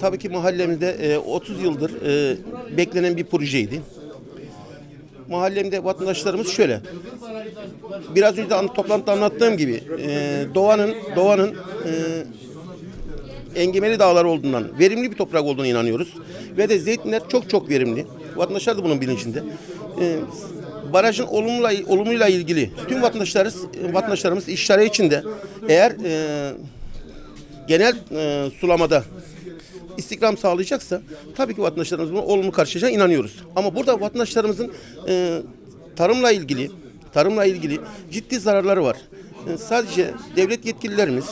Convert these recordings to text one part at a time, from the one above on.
Tabii ki mahallemizde e, 30 yıldır e, beklenen bir projeydi. Mahallemde vatandaşlarımız şöyle. Biraz önce de an- toplantıda anlattığım gibi e, doğanın doğanın e, engemeli dağlar olduğundan, verimli bir toprak olduğuna inanıyoruz. Ve de zeytinler çok çok verimli. Vatandaşlar da bunun bilincinde. E, barajın olumluyla, olumluyla ilgili tüm vatandaşlarımız, vatandaşlarımız işleri içinde eğer e, genel e, sulamada istikram sağlayacaksa tabii ki vatandaşlarımız bunu olumlu karşılayacağına inanıyoruz. Ama burada vatandaşlarımızın e, tarımla ilgili tarımla ilgili ciddi zararları var. E, sadece devlet yetkililerimiz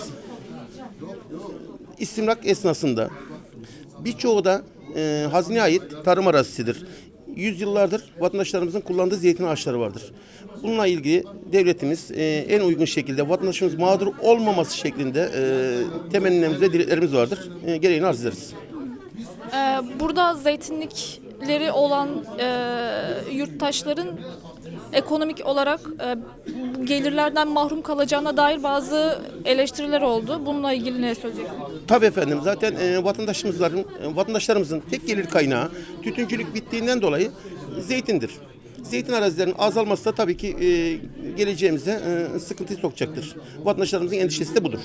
istimlak esnasında birçoğu da e, hazineye ait tarım arazisidir. Yüzyıllardır vatandaşlarımızın kullandığı zeytin ağaçları vardır. Bununla ilgili devletimiz e, en uygun şekilde vatandaşımız mağdur olmaması şeklinde e, temennilerimiz ve dileklerimiz vardır. E, gereğini arz ederiz. Ee, burada zeytinlikleri olan e, yurttaşların ekonomik olarak e, gelirlerden mahrum kalacağına dair bazı eleştiriler oldu. Bununla ilgili ne söyleyeceksiniz? Tabii efendim zaten e, vatandaşımızların e, vatandaşlarımızın tek gelir kaynağı tütüncülük bittiğinden dolayı zeytindir. Zeytin arazilerinin azalması da tabii ki e, geleceğimize e, sıkıntı sokacaktır. Vatandaşlarımızın endişesi de budur.